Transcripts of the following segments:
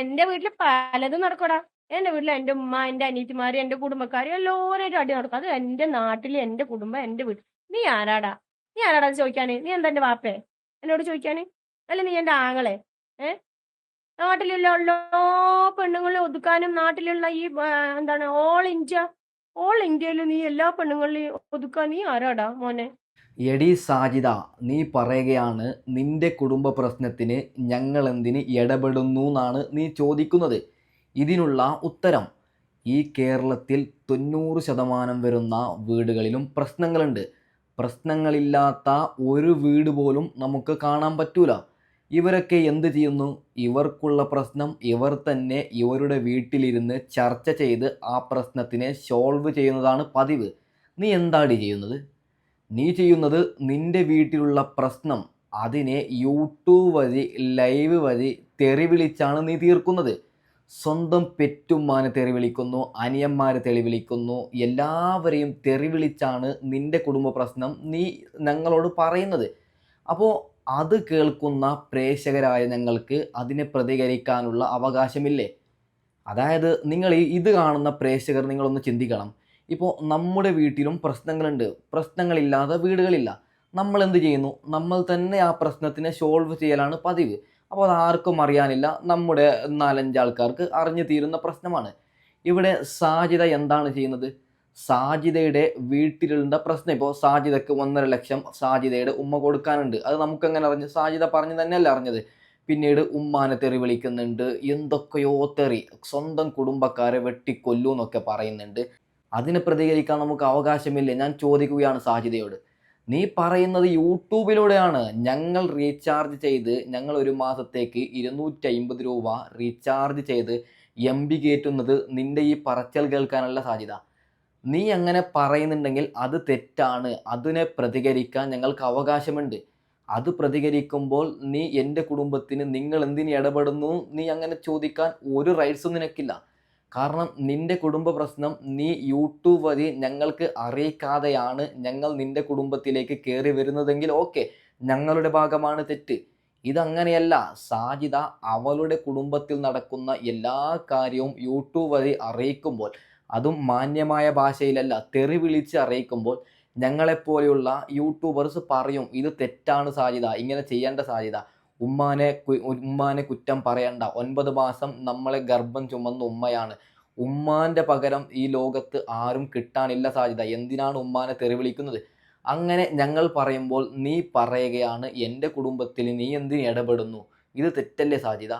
എന്റെ വീട്ടിൽ പലതും നടക്കൂടാ എന്റെ വീട്ടിൽ എന്റെ ഉമ്മ എന്റെ അനിയത്തിമാര് എന്റെ കുടുംബക്കാര് എല്ലാവരും അടി നടക്കും. അത് എന്റെ നാട്ടിൽ എന്റെ കുടുംബം എന്റെ വീട്ടിൽ നീ ആരാടാ? നീ ആരാടാ ചോദിക്കാന്? നീ എന്താ എന്റെ വാപ്പേ? എന്നോട് ചോദിക്കാന്? അല്ല നീ എന്റെ ആങ്ങളെ? ഏ? നാട്ടിലുള്ള എല്ലാ പെണ്ണുങ്ങളെ ഒതുക്കാനും നാട്ടിലുള്ള ഈ എന്താണ് ഓൾ ഇന്ത്യ ഓൾ ഇന്ത്യയിൽ നീ എല്ലാ പെണ്ണുങ്ങളെയും ഒതുക്കാൻ നീ ആരാടാ മോനെ? എടി സാജിദ നീ പറയുകയാണ് നിന്റെ കുടുംബ പ്രശ്നത്തിന് ഞങ്ങൾ എന്തിന് ഇടപെടുന്നു എന്നാണ് നീ ചോദിക്കുന്നത്. ഇതിനുള്ള ഉത്തരം ഈ കേരളത്തിൽ തൊണ്ണൂറ് ശതമാനം വരുന്ന വീടുകളിലും പ്രശ്നങ്ങളുണ്ട്. പ്രശ്നങ്ങളില്ലാത്ത ഒരു വീട് പോലും നമുക്ക് കാണാൻ പറ്റൂല. ഇവരൊക്കെ എന്ത് ചെയ്യുന്നു? ഇവർക്കുള്ള പ്രശ്നം ഇവർ തന്നെ ഇവരുടെ വീട്ടിലിരുന്ന് ചർച്ച ചെയ്ത് ആ പ്രശ്നത്തിനെ സോൾവ് ചെയ്യുന്നതാണ് പതിവ്. നീ എന്താടി ചെയ്യുന്നത്? നീ ചെയ്യുന്നത് നിന്റെ വീട്ടിലുള്ള പ്രശ്നം അതിനെ യൂട്യൂബ് വഴി ലൈവ് വഴി തെറി വിളിച്ചാണ് നീ തീർക്കുന്നത്. സ്വന്തം പെറ്റുമ്മാനെ തെറി വിളിക്കുന്നു അനിയന്മാരെ തെറി വിളിക്കുന്നു എല്ലാവരെയും തെറി വിളിച്ചാണ് നിന്റെ കുടുംബ പ്രശ്നം നീ ഞങ്ങളോട് പറയുന്നത്. അപ്പോൾ അത് കേൾക്കുന്ന പ്രേക്ഷകരായ ഞങ്ങൾക്ക് അതിനെ പ്രതികരിക്കാനുള്ള അവകാശമില്ലേ? അതായത് നിങ്ങൾ ഇത് കാണുന്ന പ്രേക്ഷകർ നിങ്ങളൊന്ന് ചിന്തിക്കണം. ഇപ്പോൾ നമ്മുടെ വീട്ടിലും പ്രശ്നങ്ങളുണ്ട്. പ്രശ്നങ്ങളില്ലാതെ വീടുകളില്ല. നമ്മൾ എന്ത് ചെയ്യുന്നു? നമ്മൾ തന്നെ ആ പ്രശ്നത്തിനെ സോൾവ് ചെയ്യലാണ് പതിവ്. അപ്പോൾ അത് ആർക്കും അറിയാനില്ല. നമ്മുടെ നാലഞ്ച് ആൾക്കാർക്ക് അറിഞ്ഞു തീരുന്ന പ്രശ്നമാണ്. ഇവിടെ സാജിത എന്താണ് ചെയ്യുന്നത്? സാജിതയുടെ വീട്ടിലുള്ള പ്രശ്നം. ഇപ്പോൾ സാജിതയ്ക്ക് ഒന്നര ലക്ഷം സാജിതയുടെ ഉമ്മ കൊടുക്കാനുണ്ട്. അത് നമുക്ക് എങ്ങനെ അറിഞ്ഞു? സാജിത പറഞ്ഞു തന്നെയല്ല അറിഞ്ഞത്. പിന്നീട് ഉമ്മാനെ തെറി വിളിക്കുന്നുണ്ട്. എന്തൊക്കെയോ തെറി. സ്വന്തം കുടുംബക്കാരെ വെട്ടിക്കൊല്ലൂ എന്നൊക്കെ പറയുന്നുണ്ട്. അതിന് പ്രതികരിക്കാൻ നമുക്ക് അവകാശമില്ല. ഞാൻ ചോദിക്കുകയാണ് സാജിതയോട് നീ പറയുന്നത് യൂട്യൂബിലൂടെയാണ്. ഞങ്ങൾ റീചാർജ് ചെയ്ത് ഞങ്ങൾ ഒരു മാസത്തേക്ക് ഇരുന്നൂറ്റി അമ്പത് രൂപ റീചാർജ് ചെയ്ത് എം ബി കയറ്റുന്നത് നിന്റെ ഈ പറച്ചൽ കേൾക്കാനുള്ള സാധ്യത നീ അങ്ങനെ പറയുന്നുണ്ടെങ്കിൽ അത് തെറ്റാണ്. അതിനെ പ്രതികരിക്കാൻ ഞങ്ങൾക്ക് അവകാശമുണ്ട്. അത് പ്രതികരിക്കുമ്പോൾ നീ എന്റെ കുടുംബത്തിന് നിങ്ങൾ എന്തിന് ഇടപെടുന്നു? നീ അങ്ങനെ ചോദിക്കാൻ ഒരു റൈറ്റ്സും നിനക്കില്ല. കാരണം നിന്റെ കുടുംബ പ്രശ്നം നീ യൂട്യൂബ് വഴി ഞങ്ങൾക്ക് അറിയിക്കാതെയാണ് ഞങ്ങൾ നിന്റെ കുടുംബത്തിലേക്ക് കയറി വരുന്നതെങ്കിൽ ഓക്കെ ഞങ്ങളുടെ ഭാഗമാണ് തെറ്റ്. ഇതങ്ങനെയല്ല. സാജിത അവളുടെ കുടുംബത്തിൽ നടക്കുന്ന എല്ലാ കാര്യവും യൂട്യൂബ് വഴി അറിയിക്കുമ്പോൾ അതും മാന്യമായ ഭാഷയിലല്ല തെറി വിളിച്ച് അറിയിക്കുമ്പോൾ ഞങ്ങളെപ്പോലെയുള്ള യൂട്യൂബേഴ്സ് പറയും ഇത് തെറ്റാണ് സാജിത ഇങ്ങനെ ചെയ്യേണ്ട സാജിത ഉമ്മാനെ ഉമ്മാനെ കുറ്റം പറയണ്ട. ഒൻപത് മാസം നമ്മളെ ഗർഭം ചുമന്ന ഉമ്മയാണ്. ഉമ്മാന്റെ പകരം ഈ ലോകത്ത് ആരും കിട്ടാനില്ല സാധ്യത എന്തിനാണ് ഉമ്മാനെ തെറിവിളിക്കുന്നത്? അങ്ങനെ ഞങ്ങൾ പറയുമ്പോൾ നീ പറയുകയാണ് എന്റെ കുടുംബത്തിൽ നീ എന്തിന് ഇടപെടുന്നു? ഇത് തെറ്റല്ലേ സാധ്യത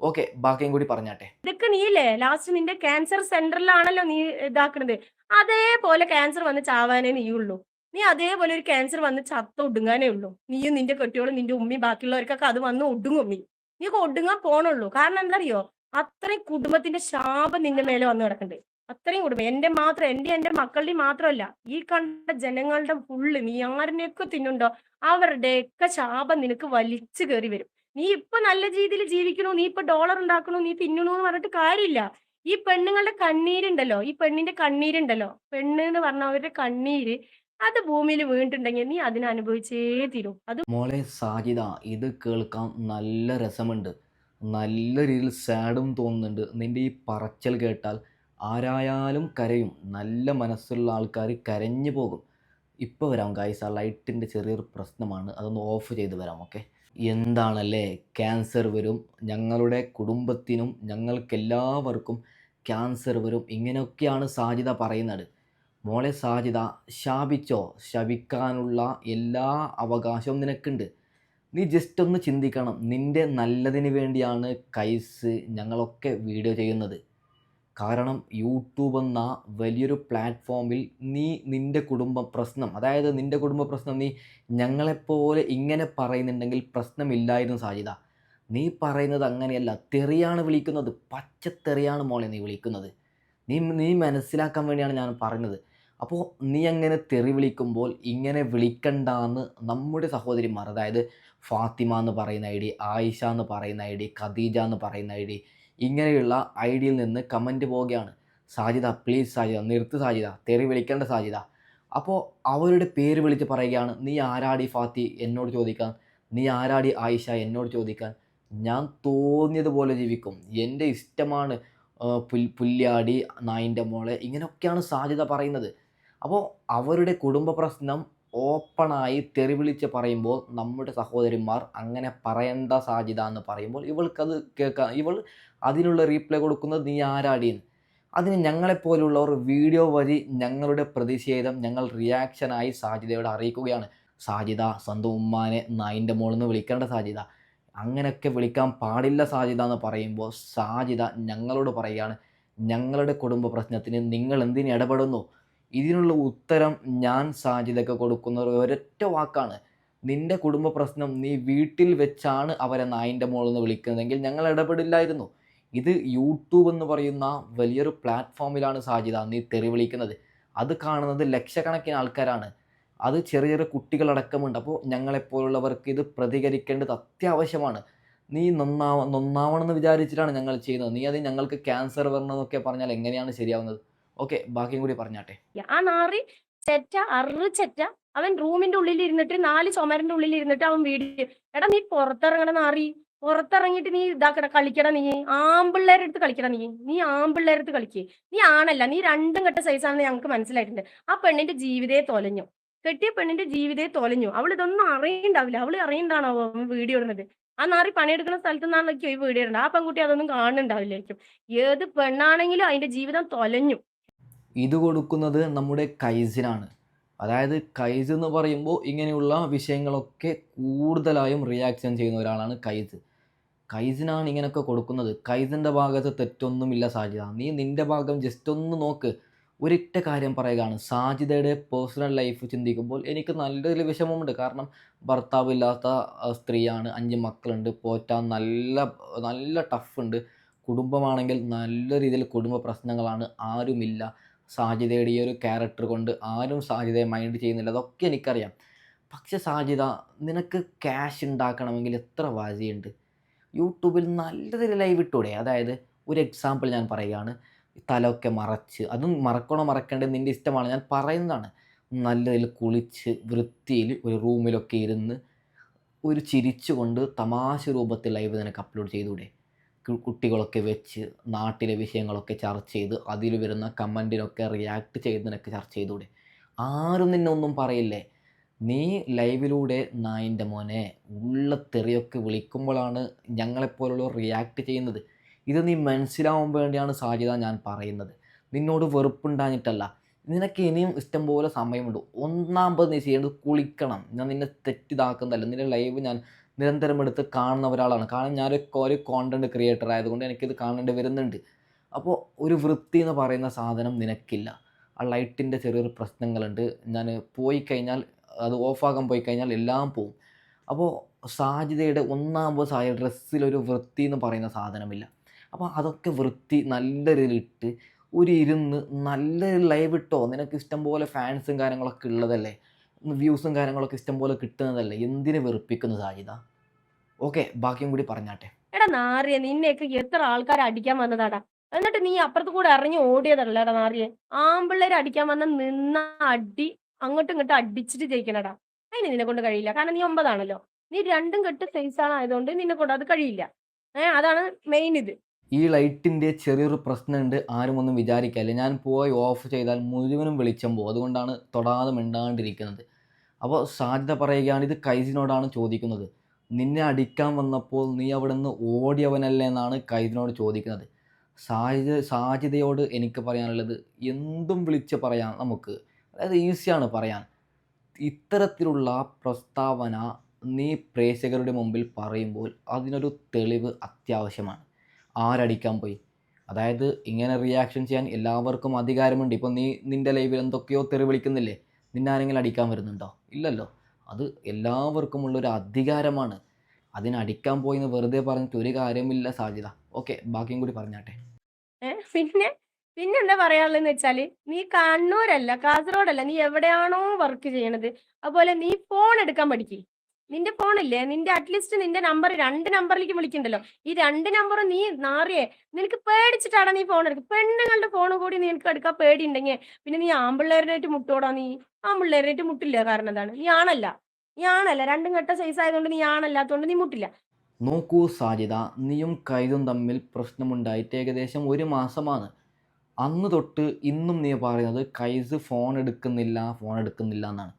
ഓക്കെ ബാക്കിയും കൂടി പറഞ്ഞാട്ടെ. ഇതൊക്കെ നീല്ലേ ലാസ്റ്റ് നിന്റെ ക്യാൻസർ സെന്ററിലാണല്ലോ നീ ഇതാക്കണത്. അതേപോലെ ക്യാൻസർ വന്ന് ചാവാനേ നീയുള്ളൂ. നീ അതേപോലെ ഒരു ക്യാൻസർ വന്ന് ചത്ത ഒടുങ്ങാനേ ഉള്ളൂ. നീയും നിന്റെ കെട്ടിയോളും നിന്റെ ഉമ്മയും ബാക്കിയുള്ളവർക്കൊക്കെ അത് വന്ന് ഒടുങ്ങും നീ. നീക്ക് ഒടുങ്ങാൻ പോണുള്ളൂ. കാരണം എന്താ അറിയോ അത്രയും കുടുംബത്തിന്റെ ശാപം നിന്റെ മേലെ വന്ന് കിടക്കണ്ടേ. അത്രയും കുടുംബം. എന്റെ മാത്രം എന്റെ എന്റെ മക്കളുടെയും മാത്രമല്ല ഈ കണ്ട ജനങ്ങളുടെ ഫുള്ള് നീ ആരിനെയൊക്കെ തിന്നുണ്ടോ? അവരുടെയൊക്കെ ശാപം നിനക്ക് വലിച്ചു കയറി വരും. നീ ഇപ്പൊ നല്ല രീതിയിൽ ജീവിക്കണു നീ ഇപ്പൊ ഡോളർ ഉണ്ടാക്കണു നീ തിന്നണു എന്ന് പറഞ്ഞിട്ട് കാര്യമില്ല. ഈ പെണ്ണുങ്ങളുടെ കണ്ണീരുണ്ടല്ലോ ഈ പെണ്ണിന്റെ കണ്ണീരുണ്ടല്ലോ. പെണ്ണ് എന്ന് പറഞ്ഞ അവരുടെ കണ്ണീര് അത് ഭൂമിയിൽ വീണിട്ടുണ്ടെങ്കിൽ നീ അതിനെ അനുഭവിച്ചേ തീരും. അത് മോളെ സാജിത ഇത് കേൾക്കാൻ നല്ല രസമുണ്ട്. നല്ല രീതിയിൽ സാഡും തോന്നുന്നുണ്ട്. നിന്റെ ഈ പറച്ചൽ കേട്ടാൽ ആരായാലും കരയും. നല്ല മനസ്സുള്ള ആൾക്കാർ കരഞ്ഞു പോകും. ഇപ്പോൾ വരാം ഗായ്സ് ആ ലൈറ്റിന്റെ ചെറിയൊരു പ്രശ്നമാണ്. അതൊന്ന് ഓഫ് ചെയ്ത് വരാം ഓക്കെ എന്താണല്ലേ? ക്യാൻസർ വരും. ഞങ്ങളുടെ കുടുംബത്തിനും ഞങ്ങൾക്കെല്ലാവർക്കും ക്യാൻസർ വരും. ഇങ്ങനെയൊക്കെയാണ് സാധ്യത പറയുന്നത്. മോളെ സാജിത ശാപിച്ചോ? ശപിക്കാനുള്ള എല്ലാ അവകാശവും നിനക്കുണ്ട്. നീ ജസ്റ്റ് ഒന്ന് ചിന്തിക്കണം. നിന്റെ നല്ലതിന് വേണ്ടിയാണ് കൈസ് ഞങ്ങളൊക്കെ വീഡിയോ ചെയ്യുന്നത്. കാരണം യൂട്യൂബ് എന്ന വലിയൊരു പ്ലാറ്റ്ഫോമിൽ നീ നിന്റെ കുടുംബ പ്രശ്നം അതായത് നിന്റെ കുടുംബ പ്രശ്നം നീ ഞങ്ങളെപ്പോലെ ഇങ്ങനെ പറയുന്നുണ്ടെങ്കിൽ പ്രശ്നമില്ലായിരുന്നു സാജിത നീ പറയുന്നത് അങ്ങനെയല്ല തെറിയാണ് വിളിക്കുന്നത്. പച്ചത്തെറിയാണ് മോളെ നീ വിളിക്കുന്നത്. നീ നീ മനസ്സിലാക്കാൻ വേണ്ടിയാണ് ഞാൻ പറഞ്ഞത് അപ്പോൾ നീ അങ്ങനെ തെറി വിളിക്കുമ്പോൾ ഇങ്ങനെ വിളിക്കണ്ടെന്ന് നമ്മുടെ സഹോദരിമാർ അതായത് ഫാത്തിമ എന്ന് പറയുന്ന ഐ ഡി ആയിഷ എന്ന് പറയുന്ന ഐ ഡി ഖദീജ എന്ന് പറയുന്ന ഐ ഡി ഇങ്ങനെയുള്ള ഐ ഡിയിൽ നിന്ന് കമന്റ് പോവുകയാണ്. സാജിദ പ്ലീസ് സാജിദ നിർത്ത് സാജിദ തെറി വിളിക്കേണ്ട സാജിദ. അപ്പോൾ അവരുടെ പേര് വിളിച്ച് പറയുകയാണ് നീ ആരാടി ഫാത്തി എന്നോട് ചോദിക്കാൻ? നീ ആരാടി ആയിഷ എന്നോട് ചോദിക്കാൻ? ഞാൻ തോന്നിയതുപോലെ ജീവിക്കും. എന്റെ ഇഷ്ടമാണ് പുൽ പുല്യാടി നായിന്റെ മോളെ ഇങ്ങനെയൊക്കെയാണ് സാധ്യത പറയുന്നത്. അപ്പോൾ അവരുടെ കുടുംബ പ്രശ്നം ഓപ്പണായി തെറിവിളിച്ച് പറയുമ്പോൾ നമ്മുടെ സഹോദരിമാർ അങ്ങനെ പറയേണ്ട സാധ്യത എന്ന് പറയുമ്പോൾ ഇവൾക്കത് കേൾക്കാൻ ഇവൾ അതിനുള്ള റീപ്ലൈ കൊടുക്കുന്നത് നീ ആരാടിയെന്ന് അതിന് ഞങ്ങളെപ്പോലുള്ളവർ വീഡിയോ വഴി ഞങ്ങളുടെ പ്രതിഷേധം ഞങ്ങൾ റിയാക്ഷനായി സാധ്യതയോട് അറിയിക്കുകയാണ്. സാധ്യത സ്വന്തം ഉമ്മാനെ നായിന്റെ മോളെന്ന് വിളിക്കേണ്ട സാധ്യത. അങ്ങനെയൊക്കെ വിളിക്കാൻ പാടില്ല സാധ്യത എന്ന് പറയുമ്പോൾ സാധ്യത ഞങ്ങളോട് പറയുകയാണ്. ഞങ്ങളുടെ കുടുംബ പ്രശ്നത്തിന് നിങ്ങൾ എന്തിന് ഇടപെടുന്നു? ഇതിനുള്ള ഉത്തരം ഞാൻ സാജിദയ്ക്ക് കൊടുക്കുന്ന ഒരൊറ്റ വാക്കാണ്. നിന്റെ കുടുംബ പ്രശ്നം നീ വീട്ടിൽ വെച്ചാണ് അവരെ നായിന്റെ മോളിൽ നിന്ന് വിളിക്കുന്നതെങ്കിൽ ഞങ്ങൾ ഇടപെടില്ലായിരുന്നു. ഇത് യൂട്യൂബ് എന്ന് പറയുന്ന വലിയൊരു പ്ലാറ്റ്ഫോമിലാണ് സാജിദ നീ തെറി വിളിക്കുന്നത്. അത് കാണുന്നത് ലക്ഷക്കണക്കിന് ആൾക്കാരാണ്. അത് ചെറിയ ചെറിയ കുട്ടികളടക്കമുണ്ട്. അപ്പോൾ ഞങ്ങളെപ്പോലുള്ളവർക്ക് ഇത് പ്രതികരിക്കേണ്ടത് അത്യാവശ്യമാണ്. നീ നന്നാവ നന്നാവണമെന്ന് വിചാരിച്ചിട്ടാണ് ഞങ്ങൾ ചെയ്യുന്നത്. നീ അത് ഞങ്ങൾക്ക് ക്യാൻസർ വരണമെന്നൊക്കെ പറഞ്ഞാൽ എങ്ങനെയാണ് ശരിയാവുന്നത്? ഓക്കെ ബാക്കിയും കൂടി പറഞ്ഞാട്ടെ. ആ നാറി ചെറ്റ അറു ചെറ്റ അവൻ റൂമിന്റെ ഉള്ളിൽ ഇരുന്നിട്ട് നാല് ചുമരന്റെ ഉള്ളിൽ ഇരുന്നിട്ട് അവൻ വീഡിയോ എടാ നീ പുറത്തിറങ്ങണ നാറി. പുറത്തിറങ്ങിട്ട് നീ ഇതാക്കട കളിക്കട നീ. ആമ്പിള്ളേരെ അടുത്ത് കളിക്കട നീ. നീ ആമ്പിള്ളേരെ അടുത്ത് കളിക്കേ. നീ ആണല്ല നീ രണ്ടും കെട്ട സൈസാണെന്ന് ഞങ്ങൾക്ക് മനസ്സിലായിട്ടുണ്ട്. ആ പെണ്ണിന്റെ ജീവിതയെ തൊലഞ്ഞു. കെട്ടിയ പെണ്ണിന്റെ ജീവിതയെ തൊലഞ്ഞു. അവൾ ഇതൊന്നും അറിയണ്ടാവില്ല. അവൾ അറിയണ്ടാണോ വീഡിയോ ഇടുന്നത് ആ നാറി പണിയെടുക്കുന്ന സ്ഥലത്ത് നിന്നാണല്ലോ വീഡിയോ ഇടുന്നത് ആ പെൺകുട്ടി അതൊന്നും കാണുന്നുണ്ടാവില്ലായിരിക്കും. ഏത് പെണ്ണാണെങ്കിലും അതിന്റെ ജീവിതം തൊലഞ്ഞു. ഇത് കൊടുക്കുന്നത് നമ്മുടെ കൈസിനാണ്. അതായത് കൈസ് എന്ന് പറയുമ്പോൾ ഇങ്ങനെയുള്ള വിഷയങ്ങളൊക്കെ കൂടുതലായും റിയാക്ഷൻ ചെയ്യുന്ന ഒരാളാണ് കൈസ്. കൈസിനാണ് ഇങ്ങനെയൊക്കെ കൊടുക്കുന്നത്. കൈസിന്റെ ഭാഗത്ത് തെറ്റൊന്നുമില്ല സാജിദ. നീ നിന്റെ ഭാഗം ജസ്റ്റ് ഒന്ന് നോക്ക്. ഒരിറ്റ കാര്യം പറയുകയാണ്. സാജിദയുടെ പേഴ്സണൽ ലൈഫ് ചിന്തിക്കുമ്പോൾ എനിക്ക് നല്ലൊരു വിഷമമുണ്ട്. കാരണം ഭർത്താവില്ലാത്ത സ്ത്രീയാണ്. അഞ്ച് മക്കളുണ്ട്. പോറ്റാൻ നല്ല നല്ല ടഫുണ്ട് കുടുംബമാണെങ്കിൽ നല്ല രീതിയിൽ കുടുംബ പ്രശ്നങ്ങളാണ്. ആരുമില്ല. സാജിദയുടെ ഈ ഒരു ക്യാരക്ടർ കൊണ്ട് ആരും സാജിദയെ മൈൻഡ് ചെയ്യുന്നില്ല. അതൊക്കെ എനിക്കറിയാം. പക്ഷെ സാജിദ നിനക്ക് ക്യാഷ് ഉണ്ടാക്കണമെങ്കിൽ എത്ര വാജിയുണ്ട് യൂട്യൂബിൽ നല്ലതിൽ ലൈവ് ഇട്ടൂടെ? അതായത് ഒരു എക്സാമ്പിൾ ഞാൻ പറയുകയാണ്. തലയൊക്കെ മറച്ച് അതും മറക്കണോ മറക്കേണ്ടത് നിന്റെ ഇഷ്ടമാണ്. ഞാൻ പറയുന്നതാണ്. നല്ലതിൽ കുളിച്ച് വൃത്തിയിൽ ഒരു റൂമിലൊക്കെ ഇരുന്ന് ഒരു ചിരിച്ചുകൊണ്ട് തമാശ രൂപത്തിൽ ലൈവ് നിനക്ക് അപ്ലോഡ് ചെയ്തൂടെ? കുട്ടികളൊക്കെ വെച്ച് നാട്ടിലെ വിഷയങ്ങളൊക്കെ ചർച്ച ചെയ്ത് അതിൽ വരുന്ന കമന്റിനൊക്കെ റിയാക്ട് ചെയ്തതിനൊക്കെ ചർച്ച ചെയ്തൂടെ. ആരും നിന്നെ ഒന്നും പറയില്ലേ? നീ ലൈവിലൂടെ നായിന്റെ മോനെ ഉള്ള തെറിയൊക്കെ വിളിക്കുമ്പോഴാണ് ഞങ്ങളെപ്പോലുള്ളവർ റിയാക്ട് ചെയ്യുന്നത്. ഇത് നീ മനസ്സിലാവാൻ വേണ്ടിയാണ് സാധ്യത ഞാൻ പറയുന്നത്. നിന്നോട് വെറുപ്പുണ്ടാഞ്ഞിട്ടല്ല. നിനക്ക് ഇനിയും ഇഷ്ടംപോലെ സമയമുണ്ട്. ഒന്നാമത് നീ ചെയ്യേണ്ടത് കുളിക്കണം. ഞാൻ നിന്നെ തെറ്റിതാക്കുന്നതല്ല. നിന്റെ ലൈവ് ഞാൻ നിരന്തരം എടുത്ത് കാണുന്ന ഒരാളാണ്. കാരണം ഞാനൊരു ഒരു കോണ്ടന്റ് ക്രിയേറ്റർ ആയതുകൊണ്ട് എനിക്കിത് കാണേണ്ടി വരുന്നുണ്ട്. അപ്പോൾ ഒരു വൃത്തി എന്ന് പറയുന്ന സാധനം നിനക്കില്ല. ആ ലൈറ്റിന്റെ ചെറിയൊരു പ്രശ്നങ്ങളുണ്ട്. ഞാൻ പോയി കഴിഞ്ഞാൽ അത് ഓഫാക്കാൻ പോയി കഴിഞ്ഞാൽ എല്ലാം പോവും. അപ്പോൾ സാജിതയുടെ ഒന്നാമത് സായ ഡ്രസ്സിലൊരു വൃത്തി എന്ന് പറയുന്ന സാധനമില്ല. അപ്പോൾ അതൊക്കെ വൃത്തി നല്ല രീതിയിലിട്ട് ഒരു ഇരുന്ന് നല്ല ലൈവ് ഇട്ടോ നിനക്ക് ഇഷ്ടംപോലെ ഫാൻസും കാര്യങ്ങളൊക്കെ ഉള്ളതല്ലേ? വ്യൂസും കാര്യങ്ങളൊക്കെ ഇഷ്ടംപോലെ കിട്ടുന്നതല്ലേ? എന്തിനു വെറുപ്പിക്കുന്നു സാജിത ഓക്കെ ബാക്കിയും കൂടി പറഞ്ഞാട്ടെ. എടാ നാറിയ നിന്നെയൊക്കെ എത്ര ആൾക്കാർ അടിക്കാൻ വന്നതാടാ. എന്നിട്ട് നീ അപ്പുറത്ത് കൂടെ ഇറങ്ങി ഓടിയതല്ലേടാ നാറിയെ. ആമ്പിള്ളേരെ അടിക്കാൻ വന്ന നിന്ന അടി അങ്ങോട്ടും ഇങ്ങോട്ടും അടിച്ചിട്ട് ജയിക്കണടാ. അതിന് നിന്നെ കൊണ്ട് കഴിയില്ല. കാരണം നീ ഒമ്പതാണല്ലോ. നീ രണ്ടും കെട്ട് സൈസ് ആണ് ആയതുകൊണ്ട് നിന്നെ കൊണ്ട് അത് കഴിയില്ല. ഏഹ് അതാണ് മെയിൻ ഇത്. ഈ ലൈറ്റിന്റെ ചെറിയൊരു പ്രശ്നമുണ്ട്. ആരും ഒന്നും വിചാരിക്കാല്ലേ ഞാൻ പോയി ഓഫ് ചെയ്താൽ മുഴുവനും വെളിച്ചം പോകും. അതുകൊണ്ടാണ് തൊടാതെ മിണ്ടാണ്ടിരിക്കുന്നത്. അപ്പോൾ സാധ്യത പറയുകയാണ് ഇത് കൈസിനോടാണ് ചോദിക്കുന്നത്. നിന്നെ അടിക്കാൻ വന്നപ്പോൾ നീ അവിടെ നിന്ന് ഓടിയവനല്ലേ എന്നാണ് കൈദിനോട് ചോദിക്കുന്നത്. സാധ്യത സാധ്യതയോട് എനിക്ക് പറയാനുള്ളത് എന്തും വിളിച്ച് പറയാം നമുക്ക്. അതായത് ഈസിയാണ് പറയാൻ. ഇത്തരത്തിലുള്ള പ്രസ്താവന നീ പ്രേക്ഷകരുടെ മുമ്പിൽ പറയുമ്പോൾ അതിനൊരു തെളിവ് അത്യാവശ്യമാണ്. ആരടിക്കാൻ പോയി? അതായത് ഇങ്ങനെ റിയാക്ഷൻ ചെയ്യാൻ എല്ലാവർക്കും അധികാരമുണ്ട്. ഇപ്പം നീ നിന്റെ ലൈവിൽ എന്തൊക്കെയോ തെറി വിളിക്കുന്നില്ലേ? നിന്നെ ആരെങ്കിലും അടിക്കാൻ വരുന്നുണ്ടോ? ഇല്ലല്ലോ. അത് എല്ലാവർക്കുമുള്ളൊരു അധികാരമാണ്. അതിനടിക്കാൻ പോയി എന്ന് വെറുതെ പറഞ്ഞിട്ട് ഒരു കാര്യമില്ല സാധ്യത. ഓക്കെ ബാക്കിയും കൂടി പറഞ്ഞാട്ടെ. പിന്നെ പിന്നെ എന്താ പറയാനുള്ളതെന്ന് വെച്ചാൽ നീ കണ്ണൂരല്ല കാസർഗോഡല്ല നീ എവിടെയാണോ വർക്ക് ചെയ്യണത്. അതുപോലെ നീ ഫോൺ എടുക്കാൻ പഠിക്ക്. നിന്റെ ഫോണില്ലേ നിന്റെ അറ്റ്ലീസ്റ്റ് നിന്റെ നമ്പർ രണ്ട് നമ്പറിലേക്ക് വിളിക്കണ്ടല്ലോ. ഈ രണ്ട് നമ്പറും നീ നാറിയേ നിനക്ക് പേടിച്ചിട്ടാണ് നീ ഫോൺ എടുക്കുക പെണ്ണുങ്ങളുടെ ഫോൺ കൂടി നിനക്ക് എടുക്കാൻ പേടിയുണ്ടെങ്കിൽ പിന്നെ നീ ആമ്പിള്ളേരനായിട്ട് മുട്ടോടാ നീ? ആമ്പിള്ളേരനായിട്ട് മുട്ടില്ല. കാരണം എന്താണ്? നീ ആണല്ല. നീ ആണല്ല. രണ്ടും ഘട്ട സൈസ് ആയതുകൊണ്ട് നീ ആണല്ലാത്തതുകൊണ്ട് നീ മുട്ടില്ല. നോക്കൂ സാജിത നീയും കൈതും തമ്മിൽ പ്രശ്നമുണ്ടായിട്ട് ഏകദേശം ഒരു മാസമാണ്. അന്ന് തൊട്ട് ഇന്നും നീ പറയുന്നത് കൈസ് ഫോൺ എടുക്കുന്നില്ല ഫോൺ എടുക്കുന്നില്ല എന്നാണ്.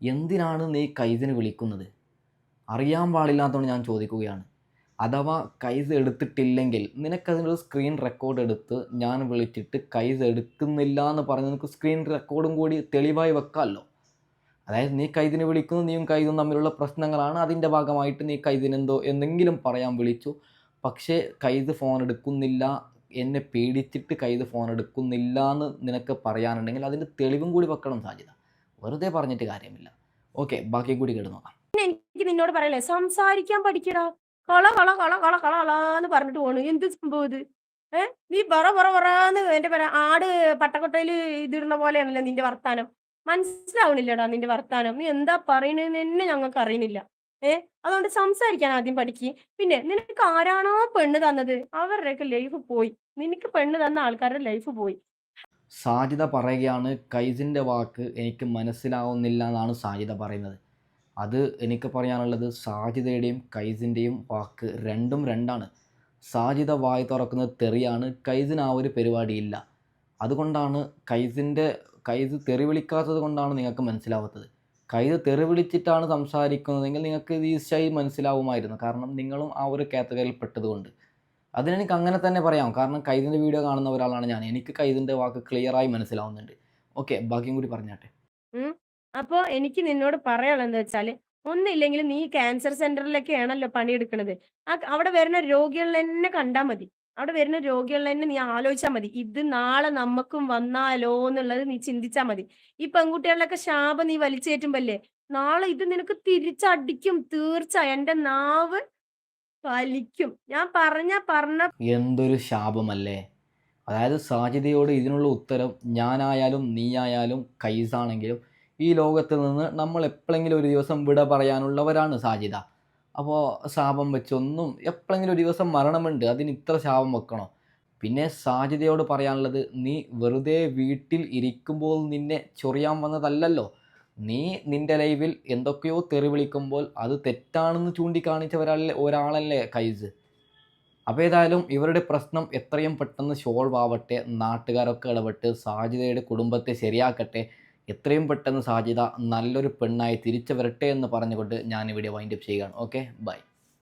എന്തിനാണ് നീ കൈസിന് വിളിക്കുന്നത്? അറിയാൻ പാടില്ലാത്തതുകൊണ്ട് ഞാൻ ചോദിക്കുകയാണ്. അഥവാ കൈസ് എടുത്തിട്ടില്ലെങ്കിൽ നിനക്കതിനൊരു സ്ക്രീൻ റെക്കോർഡ് എടുത്ത് ഞാൻ വിളിച്ചിട്ട് കൈസ് എടുക്കുന്നില്ല എന്ന് പറഞ്ഞ് നിനക്ക് സ്ക്രീൻ റെക്കോർഡും കൂടി തെളിവായി വെക്കാമല്ലോ. അതായത് നീ കൈദിനെ വിളിക്കുന്നു നീയും കൈദും തമ്മിലുള്ള പ്രശ്നങ്ങളാണ്. അതിന്റെ ഭാഗമായിട്ട് നീ കൈദിനെന്തോ എന്തെങ്കിലും പറയാൻ വിളിച്ചു. പക്ഷേ കൈദ് ഫോൺ എടുക്കുന്നില്ല എന്നെ പേടിച്ചിട്ട് കൈദ് ഫോൺ എടുക്കുന്നില്ല എന്ന് നിനക്ക് പറയാനുണ്ടെങ്കിൽ അതിന്റെ തെളിവും കൂടി വെക്കണം സാധ്യത. വെറുതെ പറഞ്ഞിട്ട് കാര്യമില്ല. ഓക്കെ ബാക്കി കൂടി കേട്ട് നോക്കാം. നിന്നോട് പറയല്ലേ? സംസാരിക്കാൻ പഠിക്കടാ. കള കള കള കള കള കളാന്ന് പറഞ്ഞിട്ട് പോണു. എന്ത് സംഭവം ഇത്? ഏഹ് നീ പറ പറ പറന്ന് എന്റെ പറ ആട് പട്ടക്കൊട്ടയിൽ ഇതിടുന്ന പോലെയാണല്ലോ നിന്റെ വർത്താനം. മനസ്സിലാവണില്ലടാ നിന്റെ വർത്താനം. നീ എന്താ പറയണെന്ന് തന്നെ ഞങ്ങൾക്ക് അറിയണില്ല. ഏഹ് അതുകൊണ്ട് സംസാരിക്കാൻ ആദ്യം പഠിക്ക്. പിന്നെ നിനക്ക് ആരാണോ പെണ്ണ് തന്നത്? അവരുടെയൊക്കെ ലൈഫ് പോയി. നിനക്ക് പെണ്ണ് തന്ന ആൾക്കാരുടെ ലൈഫ് പോയി. സാജിത പറയുകയാണ് കൈസിന്റെ വാക്ക് എനിക്ക് മനസ്സിലാവുന്നില്ല എന്നാണ് സാജിത പറയുന്നത്. അത് എനിക്ക് പറയാനുള്ളത് സാജിതയുടെയും കൈസിന്റെയും വാക്ക് രണ്ടും രണ്ടാണ്. സാജിത വായി തുറക്കുന്നത് തെറിയാണ് കൈസിന് ആ ഒരു പരിപാടിയില്ല. അതുകൊണ്ടാണ് കൈസിന്റെ കൈസ് തെറി വിളിക്കാത്തത് കൊണ്ടാണ് നിങ്ങൾക്ക് മനസ്സിലാവാത്തത്. കൈസ് തെറി വിളിച്ചിട്ടാണ് സംസാരിക്കുന്നതെങ്കിൽ നിങ്ങൾക്ക് ഈസിയായി മനസ്സിലാവുമായിരുന്നു. കാരണം നിങ്ങളും ആ ഒരു കാറ്റഗറിയിൽ പെട്ടതുകൊണ്ട്. അതിനെനിക്ക് അങ്ങനെ തന്നെ പറയാം. കാരണം കൈതിന്റെ വീഡിയോ കാണുന്ന ഒരാളാണ് ഞാൻ. എനിക്ക് കൈതിന്റെ വാക്ക് ക്ലിയറായി മനസ്സിലാവുന്നുണ്ട്. ഓക്കെ ബാക്കിയും കൂടി പറഞ്ഞാട്ടെ. അപ്പൊ എനിക്ക് നിന്നോട് പറയാനുള്ളത് എന്താ വെച്ചാൽ ഒന്നില്ലെങ്കിൽ നീ ക്യാൻസർ സെന്ററിലൊക്കെ ആണല്ലോ പണിയെടുക്കണത്. ആ അവിടെ വരുന്ന രോഗികളെ തന്നെ കണ്ടാ മതി. അവിടെ വരുന്ന രോഗികളെ തന്നെ നീ ആലോചിച്ചാൽ മതി. ഇത് നാളെ നമുക്കും വന്നാലോ എന്നുള്ളത് നീ ചിന്തിച്ചാ മതി. ഈ പെൺകുട്ടികളിലൊക്കെ ശാപം നീ വലിച്ചേറ്റുമ്പല്ലേ നാളെ ഇത് നിനക്ക് തിരിച്ചടിക്കും തീർച്ച. എന്റെ നാവ് വലിക്കും. ഞാൻ പറഞ്ഞ പറഞ്ഞ എന്തൊരു ശാപമല്ലേ? അതായത് സാജിതയോട് ഇതിനുള്ള ഉത്തരം ഞാനായാലും നീയായാലും കൈസാണെങ്കിലും ഈ ലോകത്ത് നിന്ന് നമ്മൾ എപ്പോഴെങ്കിലും ഒരു ദിവസം വിട പറയാനുള്ളവരാണ് സാജിത അപ്പോൾ ശാപം വെച്ചൊന്നും എപ്പോഴെങ്കിലും ഒരു ദിവസം മരണമുണ്ട് അതിന് ഇത്ര ശാപം വെക്കണോ? പിന്നെ സാജിതയോട് പറയാനുള്ളത് നീ വെറുതെ വീട്ടിൽ ഇരിക്കുമ്പോൾ നിന്നെ ചൊറിയാൻ വന്നതല്ലല്ലോ. നീ നിന്റെ ലൈവിൽ എന്തൊക്കെയോ തെറി വിളിക്കുമ്പോൾ അത് തെറ്റാണെന്ന് ചൂണ്ടിക്കാണിച്ച ഒരാളല്ലേ കൈസ്. അപ്പോൾ ഏതായാലും ഇവരുടെ പ്രശ്നം എത്രയും പെട്ടെന്ന് സോൾവ് ആവട്ടെ നാട്ടുകാരൊക്കെ ഇടപെട്ട് സാജിതയുടെ കുടുംബത്തെ ശരിയാക്കട്ടെ. എത്രയും പെട്ടെന്ന് സാജിത നല്ലൊരു പെണ്ണായി തിരിച്ചു വരട്ടെ എന്ന് പറഞ്ഞുകൊണ്ട് ഞാൻ ഇവിടെ വൈൻഡപ്പ് ചെയ്യുകയാണ്. Okay bye